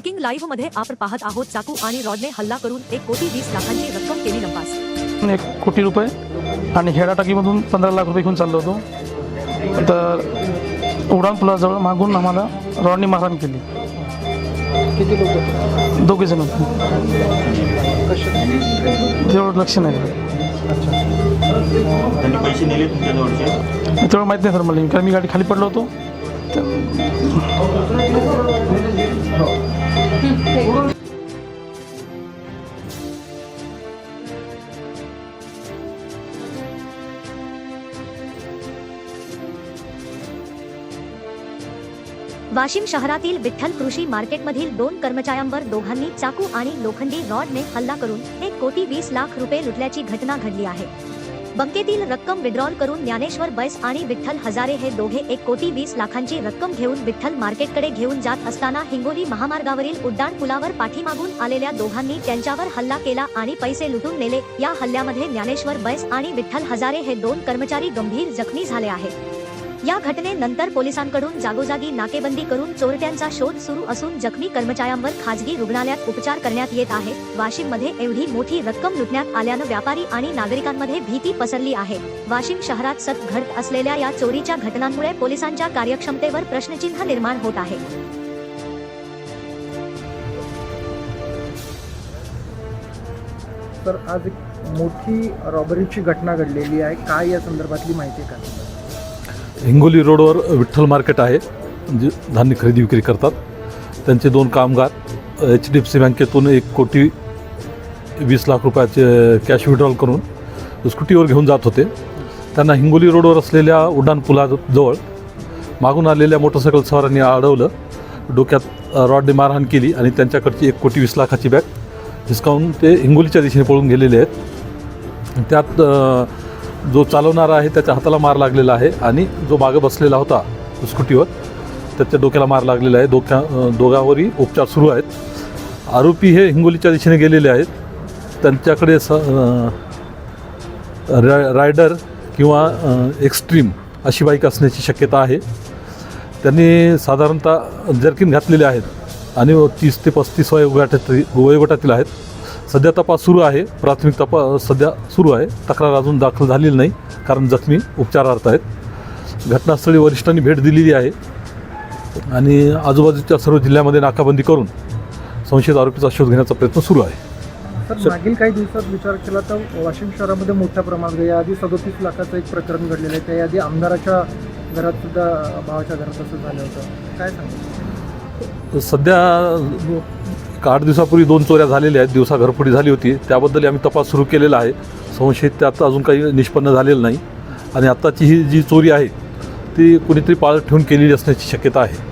Breaking लाईव्हमध्ये आपण पाहत आहोत चाकू आणि रॉडने हल्ला करून एक कोटी वीस लाखांची रक्कम केली नंपास एक कोटी रुपये आणि हेडा टाकीमधून पंधरा लाख रुपये घेऊन चाललो होतो. तर उडान पुलाजवळ मागून आम्हाला रॉडनी मारहाण केली. किती लोक होते? दोघे जण तेवढं लक्ष नाही. त्यांनी पैसे नेले तुमच्याजवळचे? तेवढं माहीत नाही सर मला कारण मी गाडी खाली पडलो होतो. वाशिम शहरातील विठ्ठल कृषी मार्केटमधील दोन कर्मचाऱ्यांवर दोघांनी चाकू आणि लोखंडी रॉडने हल्ला करून एक कोटी वीस लाख रुपये लुटल्याची घटना घडली आहे. बँकेतील रक्कम विड्रॉल करून ज्ञानेश्वर बैस आणि विठ्ठल हजारे हे दोघे एक कोटी वीस लाखांची रक्कम घेऊन विठ्ठल मार्केटकडे घेऊन जात असताना हिंगोली महामार्गावरील उड्डाण पुलावर पाठीमागून आलेल्या दोघांनी त्यांच्यावर हल्ला केला आणि पैसे लुटून नेले. या हल्ल्यामध्ये ज्ञानेश्वर बैस आणि विठ्ठल हजारे हे दोन कर्मचारी गंभीर जखमी झाले आहेत. या घटनेनंतर पोलिसांकडून जागोजागी नाकेबंदी करून चोरट्यांचा शोध सुरू असून जखमी कर्मचाऱ्यांवर खाजगी रुग्णालयात उपचार करण्यात येत आहे. वाशिममध्ये एवढी मोठी रक्कम लुटण्यात आल्यानं व्यापारी आणि नागरिकांमध्ये भीती पसरली आहे. वाशिम शहरात सतत घडत असलेल्या या चोरीच्या घटनांमुळे पोलिसांच्या कार्यक्षमतेवर प्रश्नचिन्ह निर्माण होत आहे. तर आज एक मोठी रॉबरीची घटना घडलेली आहे. काय या संदर्भातली माहिती आहे का? हिंगोली रोडवर विठ्ठल मार्केट आहे. जे धान्य खरेदी विक्री करतात. त्यांचे दोन कामगार एच डी एफ सी बँकेतून एक कोटी वीस लाख रुपयाचे कॅश विड्रॉल करून स्कूटीवर घेऊन जात होते. त्यांना हिंगोली रोडवर असलेल्या उड्डाणपुलाजवळ मागून आलेल्या मोटरसायकल सवारांनी अडवलं. डोक्यात रॉडने मारहाण केली आणि त्यांच्याकडची एक कोटी वीस लाखाची बॅग हिसकावून ते हिंगोलीच्या दिशेने पळून गेलेले आहेत. त्यात जो चालवणारा आहे त्याच्या हाताला मार लागलेला आहे आणि जो मागं बसलेला होता स्कूटीवर त्याच्या डोक्याला मार लागलेला आहे. डोक्या दोघांवरही उपचार सुरू आहेत. आरोपी हे हिंगोलीच्या दिशेने गेलेले आहेत. त्यांच्याकडे स रा रायडर किंवा एक्स्ट्रीम अशी बाईक असण्याची शक्यता आहे. त्यांनी साधारणतः जर्किन घातलेले आहेत आणि तीस ते पस्तीस वयोगटातील वयोगटातील आहेत. सध्या तपास सुरू आहे. प्राथमिक तपास सध्या सुरू आहे. तक्रार अजून दाखल झालेली नाही कारण जखमी उपचारार्थ आहेत. घटनास्थळी वरिष्ठांनी भेट दिलेली आहे. आणि आजूबाजूच्या सर्व जिल्ह्यामध्ये नाकाबंदी करून संशयित आरोपीचा शोध घेण्याचा प्रयत्न सुरू आहे. तर मागील काही दिवसात विचार केला तर वाशिम शहरामध्ये मोठ्या प्रमाणात याआधी सदोतीस लाखाचं एक प्रकरण घडलेलं आहे. त्याआधी आमदाराच्या घरात सुद्धा भावाच्या घरात असं झालं होतं. काय सांगा? सध्या आठ दिवसापूर्वी दोन चोऱ्या झालेल्या आहेत. दिवसा घरफोडी झाली होती. त्याबद्दल आम्ही तपास सुरू केलेला आहे. संशयित त्यात अजून काही निष्पन्न झालेलं नाही. आणि आत्ताची ही जी चोरी आहे ती कुणीतरी पाळत ठेवून केलेली असण्याची शक्यता आहे.